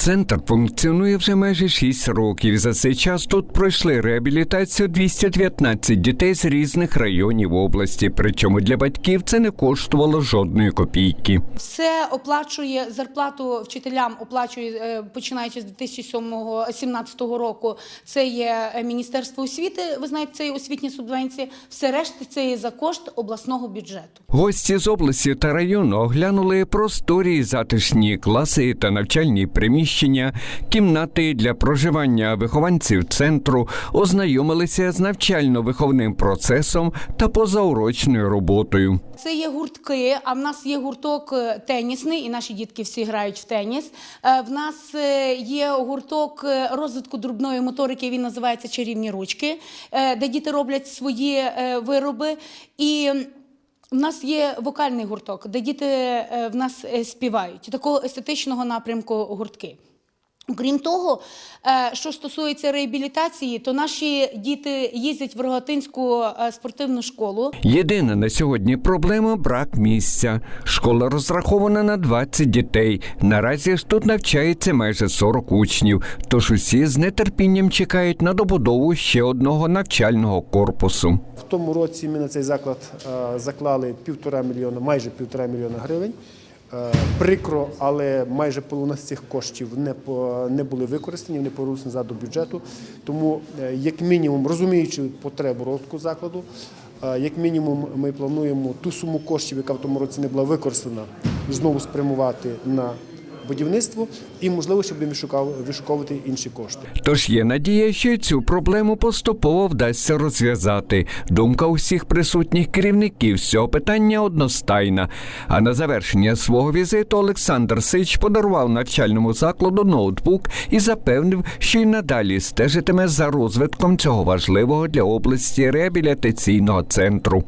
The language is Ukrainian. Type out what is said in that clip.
Центр функціонує вже майже 6 років. За цей час тут пройшли реабілітацію 219 дітей з різних районів області. Причому для батьків це не коштувало жодної копійки. Все оплачує зарплату вчителям, оплачує е, починаючи з 2017 року. Це є е, Міністерство освіти. Ви знаєте, це є освітні субвенції. Все решта це є за кошт обласного бюджету. Гості з області та району оглянули просторі затишні класи та навчальні приміщення, кімнати для проживання вихованців центру, ознайомилися з навчально-виховним процесом та позаурочною роботою. Це є гуртки. А в нас є гурток е, тенісний, і наші дітки всі грають в теніс. Е, В нас е, є гурток розвитку друбної моторики. Він називається Чарівні ручки, де діти роблять свої вироби. І в нас є вокальний гурток, де діти е, в нас е, співають. Такого естетичного напрямку гуртки. Окрім того, е, що стосується реабілітації, то наші діти їздять в Рогатинську е, спортивну школу. Єдина на сьогодні проблема брак місця. Школа розрахована на 20 дітей. Наразі ж тут навчається майже 40 учнів. Тож усі з нетерпінням чекають на добудову ще одного навчального корпусу. В тому році ми на цей заклад е, заклали півтора мільйона, майже півтора мільйона гривень. Е, Прикро, але майже половина з цих коштів не по не були використані, вони повернулися назад до бюджету. Тому, е, як мінімум, розуміючи потребу розвитку закладу, е, як мінімум, ми плануємо ту суму коштів, яка в тому році не була використана, знову спрямувати на будівництво і можливо, ще будемо вишукав- вишуковувати інші кошти. Тож є надія, що цю проблему поступово вдасться розв'язати. Думка усіх присутніх керівників з цього питання одностайна. А на завершення свого візиту Олександр Сич подарував навчальному закладу ноутбук і запевнив, що й надалі стежитиме за розвитком цього важливого для області реабілітаційного центру.